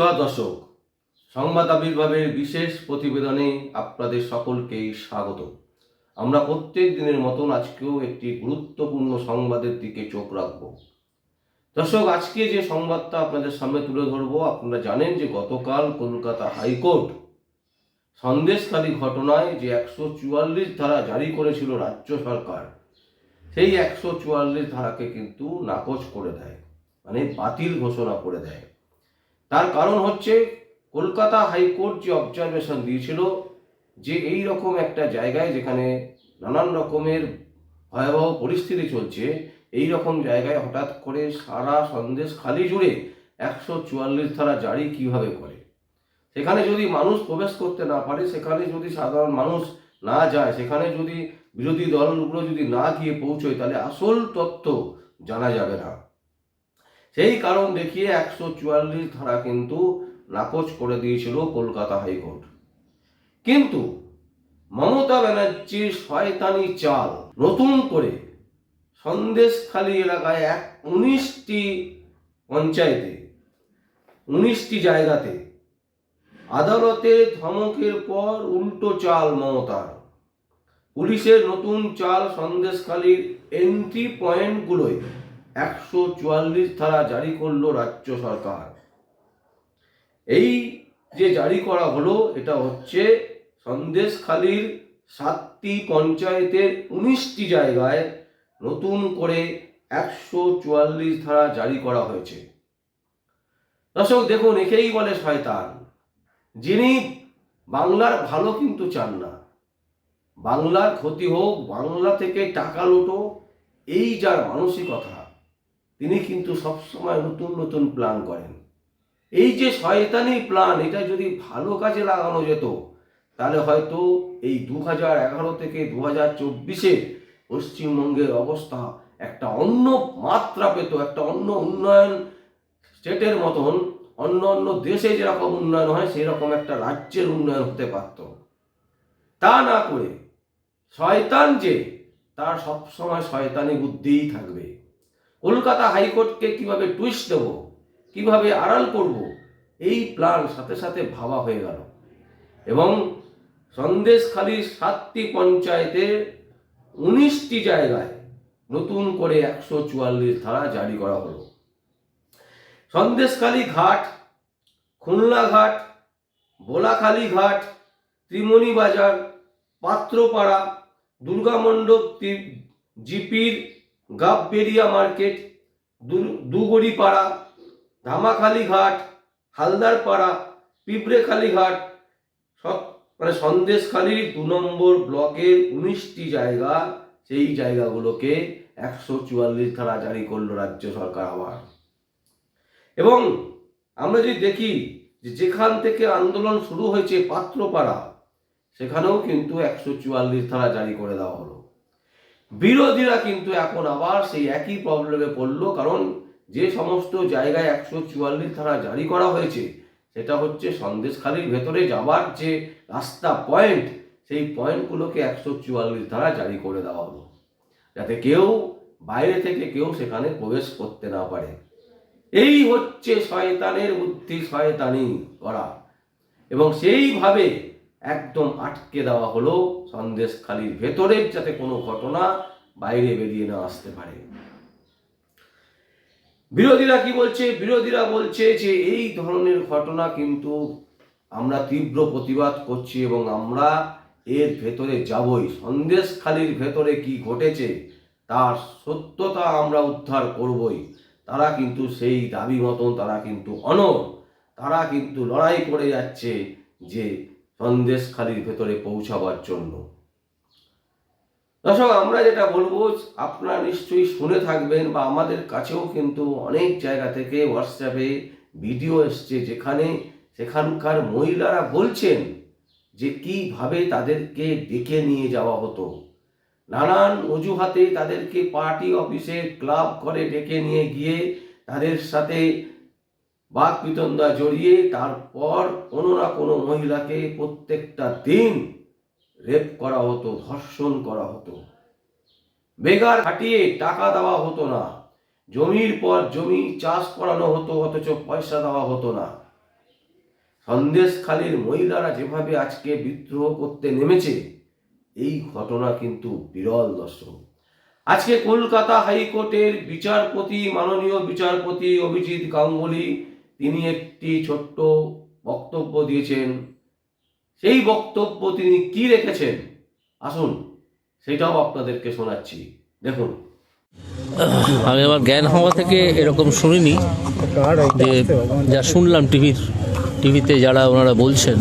নমস্কার দর্শক। সংবাদ আবির্ভাবের বিশেষ প্রতিবেদনে আপনাদের সকলকেই স্বাগত। আমরা প্রত্যেক দিনের মতন আজকেও একটি গুরুত্বপূর্ণ সংবাদের দিকে চোখ রাখব। দর্শক, আজকে যে সংবাদটা আপনাদের সামনে তুলে ধরবো, আপনারা জানেন যে গতকাল কলকাতা হাইকোর্ট সন্দেশকারী ঘটনায় যে একশো চুয়াল্লিশ ধারা জারি করেছিল রাজ্য সরকার, সেই একশো চুয়াল্লিশ ধারাকে কিন্তু নাকচ করে দেয় মানে বাতিল ঘোষণা করে দেয়। তার কারণ হচ্ছে কলকাতা হাইকোর্ট যে অবজারভেশন দিয়েছিল যে এই রকম একটা জায়গায় যেখানে নানান রকমের ভয়াবহ পরিস্থিতি চলছে, এই রকম জায়গায় হঠাৎ করে সারা সন্দেশ খালি জুড়ে একশো চুয়াল্লিশ ধারা জারি কীভাবে করে? সেখানে যদি মানুষ প্রবেশ করতে না পারে, সেখানে যদি সাধারণ মানুষ না যায়, সেখানে যদি বিরোধী দলগুলো যদি না গিয়ে পৌঁছয়, তাহলে আসল তথ্য জানা যাবে না। সেই কারণ দেখিয়ে একশো চুয়াল্লিশ ধারা কিন্তু নাকচ করে দিয়েছিল কলকাতা হাইকোর্ট। কিন্তু মমতা ব্যানার্জির শয়তানি চাল নতুন করে সন্দেশখালী এলাকায় এক উনিশটি পঞ্চায়েতে, উনিশটি জায়গাতে আদালতে ধমকের পর উল্টো চাল মমতার। পুলিশের নতুন চাল সন্দেশখালীর এন্ট্রি পয়েন্টগুলোয় একশো চুয়াল্লিশ ধারা জারি করল রাজ্য সরকার। এই যে জারি করা হলো, এটা হচ্ছে সন্দেশখালীর সাতটি পঞ্চায়েতের উনিশটি জায়গায় নতুন করে একশো চুয়াল্লিশ ধারা জারি করা হয়েছে। দর্শক, দেখুন, একেই বলে শয়তান। যিনি বাংলার ভালো কিন্তু চান না। বাংলার ক্ষতি হোক, বাংলা থেকে টাকা লোটো, এই যার মানসিকতা। তিনি কিন্তু সবসময় নতুন নতুন প্ল্যান করেন। এই যে শয়তানি প্ল্যান এটা যদি ভালো কাজে লাগানো যেত, তাহলে হয়তো এই দু হাজার এগারো থেকে দু হাজার চব্বিশে পশ্চিমবঙ্গের অবস্থা একটা অন্য মাত্রা পেত, একটা অন্য উন্নয়ন স্টেটের মতন, অন্য অন্য দেশে যেরকম উন্নয়ন হয়, সেরকম একটা রাজ্যের উন্নয়ন হতে পারত। তা না করে শয়তান যে, তার সবসময় শয়তানি বুদ্ধিই থাকবে। কলকাতা হাইকোর্টকে কীভাবে টুইস্ট দেব, কীভাবে আড়াল করব, এই প্ল্যান সাথে সাথে ভাবা হয়ে গেল। এবং সন্দেশখালীর সাতটি পঞ্চায়েতে উনিশটি জায়গায় নতুন করে একশো চুয়াল্লিশ ধারা জারি করা হলো। সন্দেশখালী ঘাট, খুলনা ঘাট, বোলাখালী ঘাট ত্রিমণি বাজার পাত্রপাড়া, দুর্গামণ্ডপ জিপির গাববেরিয়া মার্কেট দুগড়িপাড়া ধামাখালি ঘাট হালদারপাড়া পিঁপড়েখালি ঘাট মানে সন্দেশখালীর দু নম্বর ব্লকের উনিশটি জায়গা, সেই জায়গাগুলোকে একশো চুয়াল্লিশ ধারা জারি করল রাজ্য সরকার আবার। এবং আমরা যদি দেখি যে যেখান থেকে আন্দোলন শুরু হয়েছে পাত্রপাড়া, সেখানেও কিন্তু একশো চুয়াল্লিশ ধারা জারি করে দেওয়া হলো। বিরোধীরা কিন্তু এখন আবার সেই একই প্রবলেমে পড়ল, কারণ যে সমস্ত জায়গায় একশো চুয়াল্লিশ ধারা জারি করা হয়েছে, সেটা হচ্ছে সন্দেশখালির ভেতরে যাবার যে রাস্তা পয়েন্ট সেই পয়েন্টগুলোকে একশো চুয়াল্লিশ ধারা জারি করে দেওয়া হলো। যাতে কেউ বাইরে থেকে কেউ সেখানে প্রবেশ করতে না পারে। এই হচ্ছে শয়তানের বুদ্ধি, শয়তানি করা। এবং সেইভাবে একদম আটকে দেওয়া হলো সন্দেশখালির ভেতরের যাতে কোনো ঘটনা বাইরে বেরিয়ে না আসতে পারে। বিরোধীরা কি বলছে? বিরোধীরা বলছে যে এই ধরনের ঘটনা কিন্তু আমরা তীব্র প্রতিবাদ করছি এবং আমরা এর ভেতরে যাবই। সন্দেশখালির ভেতরে কি ঘটেছে তার সত্যতা আমরা উদ্ধার করবই। তারা কিন্তু সেই দাবি মতন, তারা কিন্তু অনর তারা কিন্তু লড়াই করে যাচ্ছে যে সন্দেশখালির ভেতরে পৌঁছাবার জন্য। দর্শক, আমরা যেটা বলব, আপনারা নিশ্চয়ই শুনে থাকবেন বা আমাদের কাছেও কিন্তু অনেক জায়গা থেকে হোয়াটসঅ্যাপে ভিডিও এসছে যেখানে সেখানকার মহিলারা বলছেন যে কীভাবে তাদেরকে ডেকে নিয়ে যাওয়া হতো। নানান অজুহাতে তাদেরকে পার্টি অফিসে ক্লাব করে ডেকে নিয়ে গিয়ে তাদের সাথে বাক বিতন্দা জড়িয়ে তারপর কোনো না কোনো মহিলাকে প্রত্যেকটা দিন রেপ করা হতো, ধর্ষণ করা হতো। বেগার খাটিয়ে টাকা দেওয়া হতো না। জমির পর জমি চাষ করানো হতো, অথচ পয়সা দেওয়া হতো না। সন্দেশখালীর মহিলারা যেভাবে আজকে বিদ্রোহ করতে নেমেছে, এই ঘটনা কিন্তু বিরল দর্শক। আজকে কলকাতা হাইকোর্টের বিচারপতি, মাননীয় বিচারপতি অভিজিৎ গাঙ্গুলি তিনি একটি ছোট্ট বক্তব্য দিয়েছেন। সেই বক্তব্য তিনি কি রেখেছেন? আসুন, সেটাও আপনাদেরকে শোনাচ্ছি। দেখুন। আমি আমার জ্ঞান হওয়া থেকে এরকম শুনিনি যে যা শুনলাম টিভির, টিভিতে যারা ওনারা বলছেন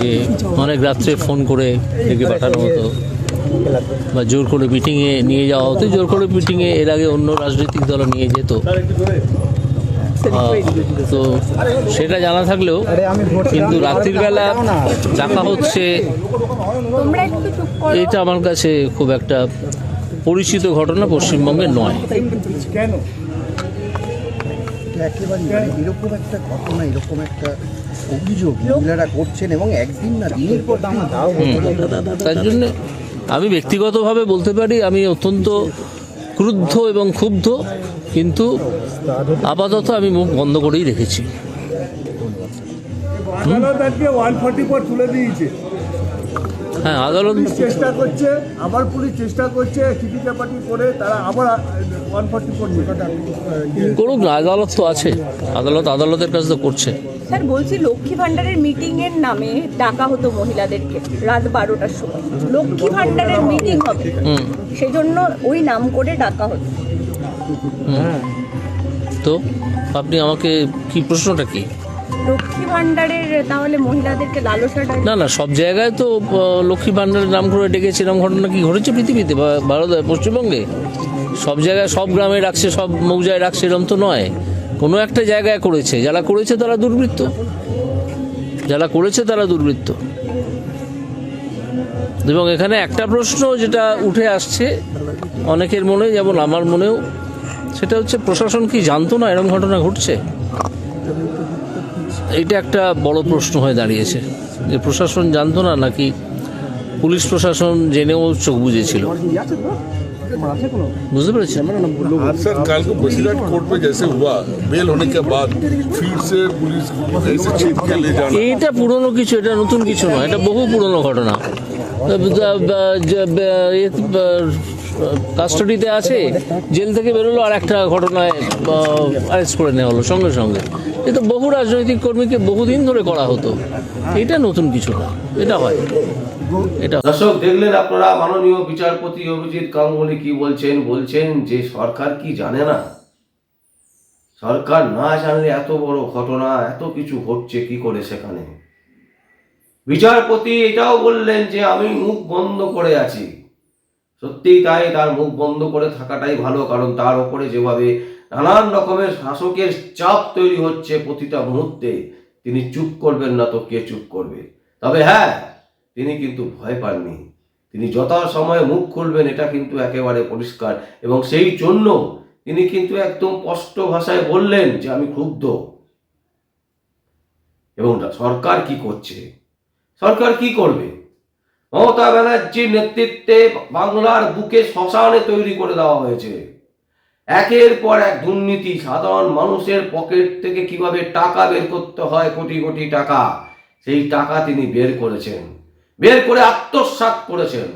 যে অনেক রাত্রে ফোন করে ডেকে পাঠানো হতো বা জোর করে মিটিংয়ে নিয়ে যাওয়া হতো। জোর করে মিটিংয়ে এর আগে অন্য রাজনৈতিক দল নিয়ে যেত। তো সেটা জানা থাকলেও কিন্তু রাত্রির বেলা ডাকা হচ্ছে। এটা আমার কাছে খুব একটা পরিচিত ঘটনা পশ্চিমবঙ্গে নয়। অভিযোগ তার জন্য আমি ব্যক্তিগতভাবে বলতে পারি, আমি অত্যন্ত ক্রুদ্ধ এবং ক্ষুব্ধ। কিন্তু আপাতত আমি মুখ বন্ধ করেই রেখেছি। আদালত আজকে ওয়ান ফর্টি ফোর তুলে দিয়েছে হ্যাঁ আদালত চেষ্টা করছে আবার পুলিশ চেষ্টা করছে চিঠি চাপাটি করে তারা আবার ওয়ান ফর্টি ফোর করুক না আদালত তো আছে। আদালত আদালতের কাজ তো করছে। স্যার বলছি লক্ষ্মী ভান্ডারের মিটিং এর নামে ডাকা হতো মহিলাদেরকে রাত বারোটার সময়। লক্ষ্মী ভান্ডারের মিটিং হবে। হুম। সেজন্য ওই নাম করে ডাকা হতো। তো আপনি আমাকে কি প্রশ্নটা কি? লক্ষ্মী ভান্ডারের তাহলে মহিলাদেরকে লালসা না না সব জায়গায় তো লক্ষ্মী ভাণ্ডারের নাম করে ডেকেছে এরকম ঘটনা কি ঘটেছে পৃথিবীতে? ভারত পশ্চিমবঙ্গে? সব জায়গায় সব গ্রামে রাখছে সব মৌজায় রাখছে এরকম তো নয়। কোনো একটা জায়গায় করেছে। যারা করেছে তারা দুর্বৃত্ত। যারা করেছে তারা দুর্বৃত্ত। এবং এখানে একটা প্রশ্ন যেটা উঠে আসছে অনেকের মনে যেমন আমার মনেও সেটা হচ্ছে প্রশাসন কি জানতো না এরকম ঘটনা ঘটছে এইটা একটা বড় প্রশ্ন হয়ে দাঁড়িয়েছে যে প্রশাসন জানতো না নাকি পুলিশ প্রশাসন জেনেও চোখ বুঝেছিল বুঝতে পেরেছেন सर कल को बसीरहाट कोर्ट में जैसे हुआ बेल होने के बाद फिर से पुलिस ऐसे छीन के ले जाना এইটা পুরনো কিছু এটা নতুন কিছু নয় এটা বহু পুরনো ঘটনা কাস্টডিতে আছে, জেল থেকে বেরোলো, আর একটা ঘটনায় অ্যারেস্ট করে নেওয়া হলো সঙ্গে সঙ্গে। এ তো বহু রাজনৈতিক কর্মীকে বহুদিন ধরে করা হতো। এটা নতুন কিছু না, এটা হয়। এটা দর্শক, দেখলেন আপনারা মাননীয় বিচারপতি অভিজিৎ গাঙ্গুলি কি বলছেন বলছেন যে সরকার কি জানে না? সরকার না জানলে এত বড় ঘটনা, এত কিছু ঘটছে কি করে সেখানে? বিচারপতি এটাও বললেন যে আমি মুখ বন্ধ করে আছি। সত্যিই তাই, তার মুখ বন্ধ করে থাকাটাই ভালো, কারণ তার উপরে যেভাবে নানান রকমের শাসকের চাপ তৈরি হচ্ছে প্রতিটা মুহূর্তে, তিনি চুপ করবেন না তো কে চুপ করবে? তবে হ্যাঁ তিনি কিন্তু ভয় পাননি। তিনি যথা সময়ে মুখ খুলবেন, এটা কিন্তু একেবারে পরিষ্কার। এবং সেই জন্য তিনি কিন্তু একদম স্পষ্ট ভাষায় বললেন যে, আমি ক্ষুব্ধ। এবং সরকার কি করছে? সরকার কি করবে? মমতা ব্যানার্জির নেতৃত্বে বাংলার বুকে শ্মশানে তৈরি করে দেওয়া হয়েছে। একের পর এক দুর্নীতি সাধারণ মানুষের পকেট থেকে কীভাবে টাকা বের করতে হয় কোটি কোটি টাকা, সেই টাকা তিনি বের করেছেন। বের করে আত্মসাৎ করেছেন।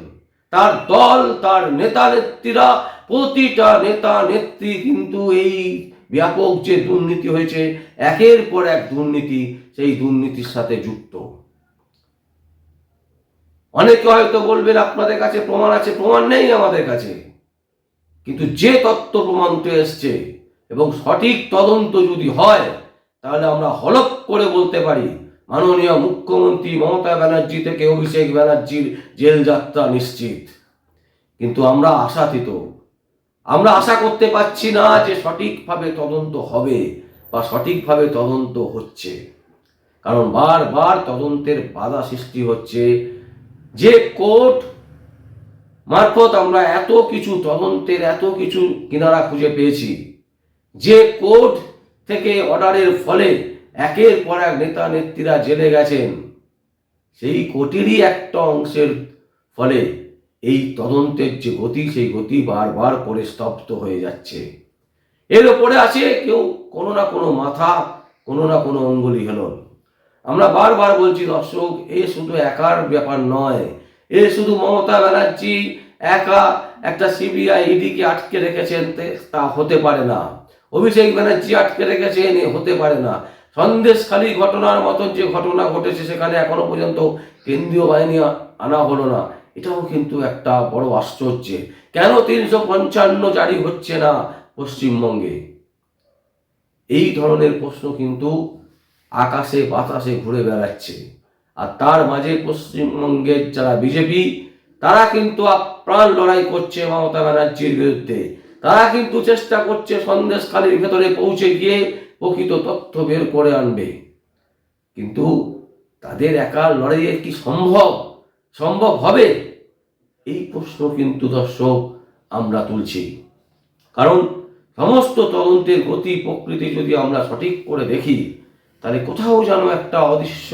তার দল, তার নেতা নেত্রীরা, প্রতিটা নেতা নেত্রী কিন্তু এই ব্যাপক যে দুর্নীতি হয়েছে, একের পর এক দুর্নীতি সেই দুর্নীতির সাথে যুক্ত। অনেকে হয়তো বলবেন, আপনাদের কাছে প্রমাণ আছে, প্রমাণ নেই আমাদের কাছে। কিন্তু যে তত্ত্ব প্রমাণিত এসছে এবং সঠিক তদন্ত যদি হয়, তাহলে আমরা হলপ করে বলতে পারি, মাননীয় মুখ্যমন্ত্রী মমতা ব্যানার্জি থেকে অভিষেক ব্যানার্জির জেল যাত্রা নিশ্চিত। কিন্তু আমরা আশাতীত, আমরা আশা করতে পারছি না যে সঠিকভাবে তদন্ত হবে বা সঠিকভাবে তদন্ত হচ্ছে। কারণ বারবার তদন্তের বাধা সৃষ্টি হচ্ছে যে কোর্ট মারফত আমরা এত কিছু তদন্তের এত কিছু কিনারা খুঁজে পেয়েছি, যে কোর্ট থেকে অর্ডারের ফলে একের পর এক নেতা নেত্রীরা জেলে গেছেন, সেই কোর্টেরই একটা অংশের ফলে এই তদন্তের যে গতি, সেই গতি বারবার করে স্তব্ধ হয়ে যাচ্ছে। এর ওপরে আছে কেউ কোনো না কোনো মাথা, কোনো না কোনো অঙ্গুলি হেলন। আমরা বারবার বলছি, দর্শক, এ শুধু একার ব্যাপার নয়। এ শুধু মমতা ব্যানার্জি একা একটা সিবিআই ইডিকে আটকে রেখেছেন, তা হতে পারে না। অভিষেক ব্যানার্জি আটকে রেখেছেন হতে পারে না। সন্দেশখালী ঘটনার মতন যে ঘটনা ঘটেছে, সেখানে এখনও পর্যন্ত কেন্দ্রীয় বাহিনী আনা হলো না। এটাও কিন্তু একটা বড় আশ্চর্য। কেন তিনশো পঞ্চান্ন জারি হচ্ছে না পশ্চিমবঙ্গে? এই ধরনের প্রশ্ন কিন্তু আকাশে, বাতাসে ঘুরে বেড়াচ্ছে। আর তার মাঝে পশ্চিমবঙ্গের যারা বিজেপি, তারা কিন্তু আপ্রাণ লড়াই করছে মমতা ব্যানার্জির বিরুদ্ধে। তারা কিন্তু চেষ্টা করছে সন্দেশখালীর ভেতরে পৌঁছে গিয়ে প্রকৃত তথ্য বের করে আনবে। কিন্তু তাদের একা লড়াইয়ে কি সম্ভব? সম্ভব হবে? এই প্রশ্ন কিন্তু দর্শক আমরা তুলছি। কারণ সমস্ত তদন্তের গতি প্রকৃতি যদি আমরা সঠিক করে দেখি তাহলে কোথাও যেন একটা অদৃশ্য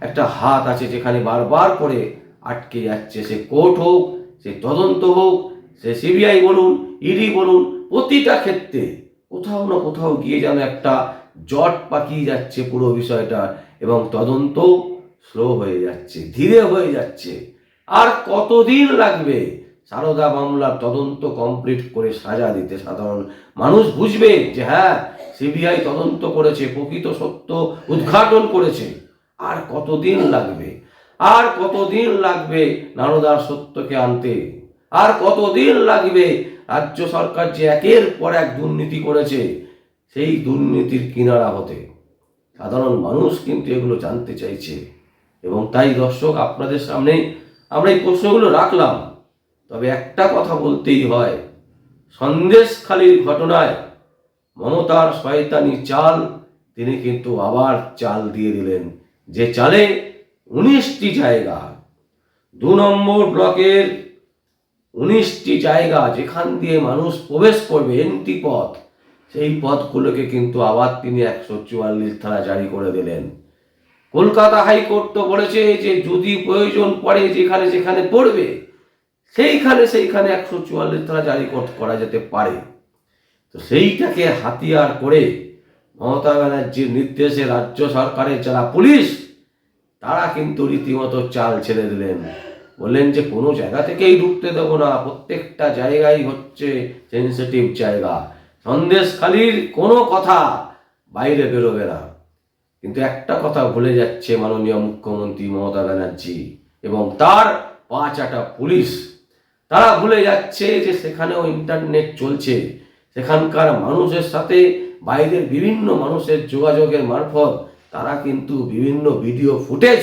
একটা হাত আছে যেখানে বারবার করে আটকে যাচ্ছে। সে কোর্ট হোক, সে তদন্ত হোক, সে সিবিআই বলুন ইডি বলুন, প্রতিটা ক্ষেত্রে কোথাও না কোথাও গিয়ে যেন একটা জট পাকিয়ে যাচ্ছে পুরো বিষয়টা এবং তদন্ত স্লো হয়ে যাচ্ছে, ধীরে হয়ে যাচ্ছে। আর কতদিন লাগবে সারদা মামলার তদন্ত কমপ্লিট করে সাজা দিতে? সাধারণ মানুষ বুঝবে যে হ্যাঁ সিবিআই তদন্ত করেছে, প্রকৃত সত্য উদ্ঘাটন করেছে। আর কতদিন লাগবে? আর কতদিন লাগবে নারদার সত্যকে আনতে? আর কতদিন লাগবে রাজ্য সরকার যে একের পর এক দুর্নীতি করেছে, সেই দুর্নীতির কিনারা হতে? সাধারণ মানুষ কিন্তু এগুলো জানতে চাইছে। এবং তাই দর্শক, আপনাদের সামনে আমরা এই প্রশ্নগুলো রাখলাম। তবে একটা কথা বলতেই হয়, সন্দেশখালির ঘটনায় মমতার শয়তানি চাল, তিনি কিন্তু আবার চাল দিয়ে দিলেন। যে চালে উনিশটি জায়গা, দু নম্বর ব্লকের উনিশটি জায়গা যেখান দিয়ে মানুষ প্রবেশ করবে এন্ট্রি পথ, সেই পথগুলোকে কিন্তু আবার তিনি একশো চুয়াল্লিশ ধারা জারি করে দিলেন। কলকাতা হাইকোর্ট তো বলেছে যে যদি প্রয়োজন পড়ে যেখানে যেখানে পড়বে, সেইখানে সেইখানে একশো চুয়াল্লিশ ধারা জারি করা যেতে পারে। তো সেইটাকে হাতিয়ার করে মমতা ব্যানার্জির নির্দেশে রাজ্য সরকারের যারা পুলিশ, তারা কিন্তু রীতিমতো চাল ছেড়ে দিলেন। বললেন যে, কোনো জায়গা থেকেই ঢুকতে দেবো না, প্রত্যেকটা জায়গায় হচ্ছে সেন্সিটিভ জায়গা। সন্দেশখালির কোনো কথা বাইরে বেরোবে না। কিন্তু একটা কথা ভুলে যাচ্ছে মাননীয় মুখ্যমন্ত্রী মমতা ব্যানার্জি এবং তার পাঁচ আটা পুলিশ। তারা ভুলে যাচ্ছে যে, সেখানেও ইন্টারনেট চলছে। সেখানকার মানুষের সাথে বাইরের বিভিন্ন মানুষের যোগাযোগের মারফত তারা কিন্তু বিভিন্ন ভিডিও ফুটেজ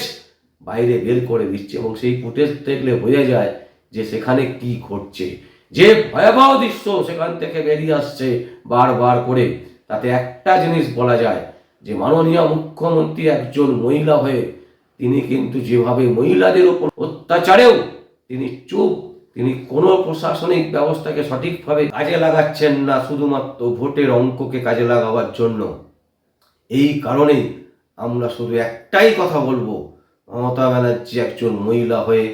বাইরে বের করে দিচ্ছে এবং সেই ফুটেজ দেখলে বোঝা যায় যে সেখানে কি ঘটছে। যে ভয়াবহ দৃশ্য সেখান থেকে বেরিয়ে আসছে বারবার করে। তাতে একটা জিনিস বলা যায় যে মাননীয় মুখ্যমন্ত্রী একজন মহিলা হয়ে তিনি কিন্তু যেভাবে মহিলাদের উপর অত্যাচারেও তিনি চুপ তিনি কোনো প্রশাসনিক ব্যবস্থাকে সঠিকভাবে কাজে লাগাচ্ছেন না শুধুমাত্র ভোটের অঙ্ককে কাজে লাগাবার জন্য। এই কারণেই আমরা শুধু একটাই কথা বলব, মমতা ব্যানার্জি একজন মহিলা হয়ে।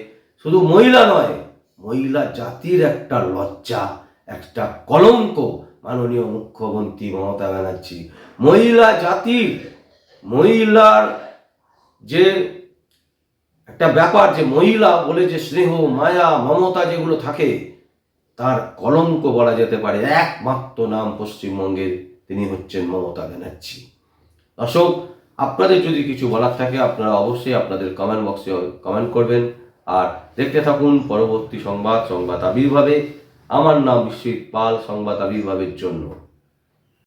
শুধু মহিলা নয়, মহিলা জাতির একটা লজ্জা, একটা কলঙ্ক মাননীয় মুখ্যমন্ত্রী মমতা ব্যানার্জি। মহিলা জাতির, মহিলার যে একটা ব্যাপার যে মহিলা বলে যে স্নেহ, মায়া, মমতা যেগুলো থাকে, তার কলঙ্ক বলা যেতে পারে। একমাত্র নাম পশ্চিমবঙ্গের তিনি হচ্ছেন মমতা ব্যানার্জি। দর্শক, আপনাদের যদি কিছু বলার থাকে, আপনারা অবশ্যই আপনাদের কমেন্ট বক্সে কমেন্ট করবেন। আর দেখতে থাকুন পরবর্তী সংবাদ সংবাদ আবির্ভাবে। আমার নাম বিশ্বজিৎ পাল, সংবাদ আবির্ভাবের জন্য।